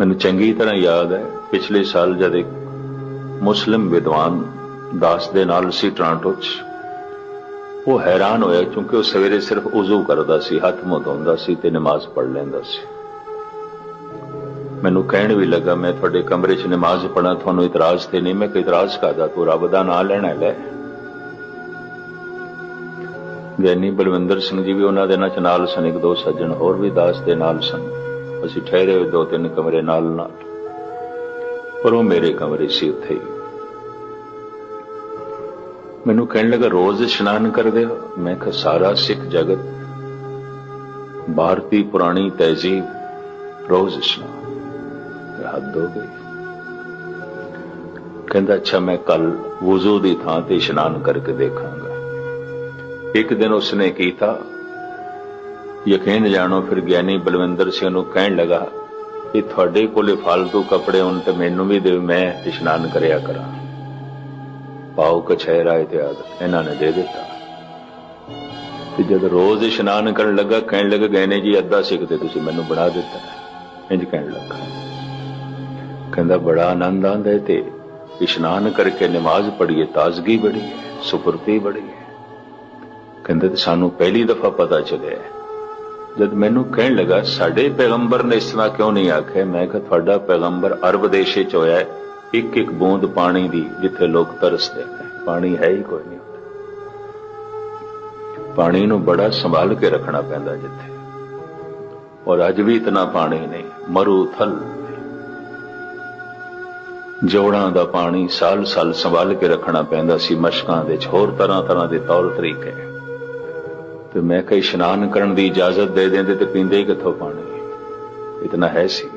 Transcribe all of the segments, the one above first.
ਮੈਨੂੰ ਚੰਗੀ ਤਰ੍ਹਾਂ ਯਾਦ ਹੈ, ਪਿਛਲੇ ਸਾਲ ਜਦ ਇੱਕ ਮੁਸਲਿਮ ਵਿਦਵਾਨ ਦਾਸ ਦੇ ਨਾਲ ਸੀ ਟ੍ਰਾਂਟੋ 'ਚ। ਉਹ ਹੈਰਾਨ ਹੋਇਆ ਕਿਉਂਕਿ ਉਹ ਸਵੇਰੇ ਸਿਰਫ ਉਜ਼ੂ ਕਰਦਾ ਸੀ, ਹੱਥ ਮੁੰਹ ਧੋਂਦਾ ਸੀ ਤੇ ਨਮਾਜ਼ ਪੜ੍ਹ ਲੈਂਦਾ ਸੀ। ਮੈਨੂੰ ਕਹਿਣ ਵੀ ਲੱਗਾ, ਮੈਂ ਤੁਹਾਡੇ ਕਮਰੇ 'ਚ ਨਮਾਜ਼ ਪੜ੍ਹਾਂ, ਤੁਹਾਨੂੰ ਇਤਰਾਜ਼ ਤੇ ਨਹੀਂ, ਮੈਂ ਕੋਈ ਇਤਰਾਜ਼ ਕਰਦਾ ਤੂੰ ਰੱਬ ਦਾ ਨਾਮ ਲੈਣਾ, ਲੈ। ਗਿਆਨੀ ਬਲਵਿੰਦਰ ਸਿੰਘ ਜੀ ਵੀ ਉਹਨਾਂ ਦੇ ਨਾਲ ਚ ਨਾਲ ਸਨ, ਇੱਕ ਦੋ ਸੱਜਣ ਹੋਰ ਵੀ ਦਾਸ ਦੇ ਨਾਲ ਸਨ। ਅਸੀਂ ਠਹਿਰੇ ਹੋਏ ਦੋ ਤਿੰਨ ਕਮਰੇ ਨਾਲ ਨਾਲ, ਪਰ ਉਹ ਮੇਰੇ ਕਮਰੇ ਸੀ ਉੱਥੇ ਹੀ। ਮੈਨੂੰ ਕਹਿਣ ਲੱਗਾ, ਰੋਜ਼ ਇਸ਼ਨਾਨ ਕਰਦੇ ਹੋ? ਮੈਂ ਕਿਹਾ, ਸਾਰਾ ਸਿੱਖ ਜਗਤ, ਭਾਰਤੀ ਪੁਰਾਣੀ ਤਹਿਜ਼ੀਬ, ਰੋਜ਼ ਇਸ਼ਨਾਨ। ਹੱਦ ਹੋ ਗਈ ਕਹਿੰਦਾ, ਅੱਛਾ, ਮੈਂ ਕੱਲ ਵਜ਼ੂ ਦੀ ਥਾਂ ਤੇ ਇਸ਼ਨਾਨ ਕਰਕੇ ਦੇਖਾਂਗਾ। ਇੱਕ ਦਿਨ ਉਸਨੇ ਕੀਤਾ ਯਕੀਨ ਜਾਣੋ, ਫਿਰ ਗਿਆਨੀ ਬਲਵਿੰਦਰ ਸਿੰਘ ਨੂੰ ਕਹਿਣ ਲੱਗਾ ਕਿ ਤੁਹਾਡੇ ਕੋਲੇ ਫालतू ਕੱਪੜੇ ਹੋਣ ਤੇ ਮੈਨੂੰ ਵੀ ਦੇ, ਮੈਂ ਇਸ਼ਨਾਨ ਕਰਿਆ ਕਰਾਂ। ਪਾਉ ਕਛਹਿਰਾ ਇਤਿਆਦ ਇਹਨਾਂ ਨੇ ਦੇ ਦਿੱਤਾ। ਤੇ ਜਦ ਰੋਜ਼ ਇਸ਼ਨਾਨ ਕਰਨ ਲੱਗਾ, ਕਹਿਣ ਲੱਗਾ, ਗਹਿਣੇ ਜੀ, ਅੱਧਾ ਸਿੱਖ ਤੇ ਤੁਸੀਂ ਮੈਨੂੰ ਬਣਾ ਦਿੱਤਾ ਇੰਜ ਕਹਿਣ ਲੱਗਾ। ਕਹਿੰਦਾ, ਬੜਾ ਆਨੰਦ ਆਉਂਦਾ ਤੇ ਇਸ਼ਨਾਨ ਕਰਕੇ ਨਮਾਜ਼ ਪੜ੍ਹੀਏ, ਤਾਜ਼ਗੀ ਬੜੀ ਹੈ, ਸੁਪਰਤੀ ਬੜੀ ਹੈ। ਕਹਿੰਦੇ ਸਾਨੂੰ ਪਹਿਲੀ ਦਫਾ ਪਤਾ ਚੱਲਿਆ ਜਦ ਮੈਨੂੰ ਕਹਿਣ ਲੱਗਾ ਸਾਡੇ ਪੈਗੰਬਰ ਨੇ ਇਸ ਤਰ੍ਹਾਂ ਕਿਉਂ ਨਹੀਂ ਆਖਿਆ? ਮੈਂ ਕਿਹਾ ਤੁਹਾਡਾ ਪੈਗੰਬਰ ਅਰਬ ਦੇਸ਼ੇ ਚ ਹੋਇਆ ਇੱਕ ਇੱਕ ਬੂੰਦ ਪਾਣੀ ਦੀ ਜਿੱਥੇ ਲੋਕ ਤਰਸਦੇ ਨੇ। ਪਾਣੀ ਹੈ ਹੀ ਕੋਈ ਨਹੀਂ ਪਾਣੀ ਨੂੰ ਬੜਾ ਸੰਭਾਲ ਕੇ ਰੱਖਣਾ ਪੈਂਦਾ ਜਿੱਥੇ। ਔਰ ਅੱਜ ਵੀ ਇਤਨਾ ਪਾਣੀ ਨਹੀਂ ਮਰੂ ਥਲ ਜੋੜਾਂ ਦਾ ਪਾਣੀ ਸਾਲ ਸਾਲ ਸੰਭਾਲ ਕੇ ਰੱਖਣਾ ਪੈਂਦਾ ਸੀ ਮਸ਼ਕਾਂ ਦੇ 'ਚ, ਹੋਰ ਤਰ੍ਹਾਂ ਤਰ੍ਹਾਂ ਦੇ ਤੌਰ ਤਰੀਕੇ। ਤੇ ਮੈਂ ਕਿਹਾ, ਇਸ਼ਨਾਨ ਕਰਨ ਦੀ ਇਜਾਜ਼ਤ ਦੇ ਦਿੰਦੇ ਤੇ ਪੀਂਦੇ ਹੀ ਕਿੱਥੋਂ ਪਾਣੀ ਇਤਨਾ ਹੈ ਸੀ,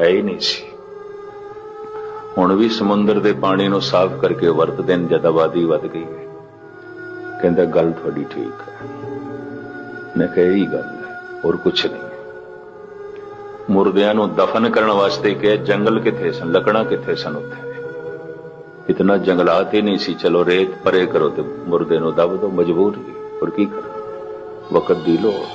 ਹੈ ਹੀ ਨਹੀਂ ਸੀ। ਹੁਣ ਵੀ ਸਮੁੰਦਰ ਦੇ ਪਾਣੀ ਨੂੰ ਸਾਫ਼ ਕਰਕੇ ਵਰਤਦੇ ਨੇ ਜਦ ਆਬਾਦੀ ਵੱਧ ਗਈ ਹੈ। ਕਹਿੰਦਾ, ਗੱਲ ਤੁਹਾਡੀ ਠੀਕ ਹੈ। ਮੈਂ ਕਿਹਾ, ਇਹੀ ਗੱਲ ਹੈ, ਹੋਰ ਕੁਝ ਨਹੀਂ ਮੁਰਦਿਆਂ ਨੂੰ ਦਫਨ ਕਰਨ ਵਾਸਤੇ ਕਿ ਜੰਗਲ ਕਿੱਥੇ ਸਨ, ਲੱਕੜਾਂ ਕਿੱਥੇ ਸਨ ਉੱਥੇ? ਇਤਨਾ ਜੰਗਲਾਤ ਹੀ ਨਹੀਂ ਸੀ, ਚਲੋ ਰੇਤ ਪਰੇ ਕਰੋ ਤੇ ਮੁਰਦੇ ਨੂੰ ਦਬ ਦੋ ਮਜਬੂਰ ਹੀ ਹੋਰ ਕੀ ਕਰੋ? ਵਕਤ ਦੀ ਲੋੜ।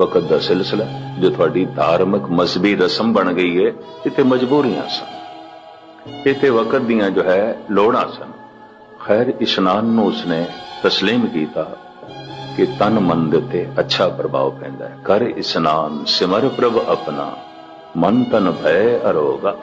ਵਕਤ ਦਾ ਸਿਲਸਿਲਾ, ਜੋ ਤੁਹਾਡੀ ਧਾਰਮਿਕ ਮਜ਼ਬੀ ਰਸਮ ਬਣ ਗਈ ਹੈ ਇੱਥੇ ਮਜਬੂਰੀਆਂ ਸਨ। ਇੱਥੇ ਵਕਤ ਦੀਆਂ ਜੋ ਹੈ, ਲੋੜਾਂ ਸਨ। ਖੈਰ ਇਸ਼ਨਾਨ ਨੂੰ ਉਸਨੇ ਤਸਲੀਮ ਕੀਤਾ ਕਿ ਤਨ ਮਨ ਦੇ ਉੱਤੇ ਅੱਛਾ ਪ੍ਰਭਾਵ ਪੈਂਦਾ ਹੈ। ਕਰ ਇਸ਼ਨਾਨ ਸਿਮਰ ਪ੍ਰਭ ਆਪਣਾ, ਮਨ ਤਨ ਭੈ ਅਰੋਗਾ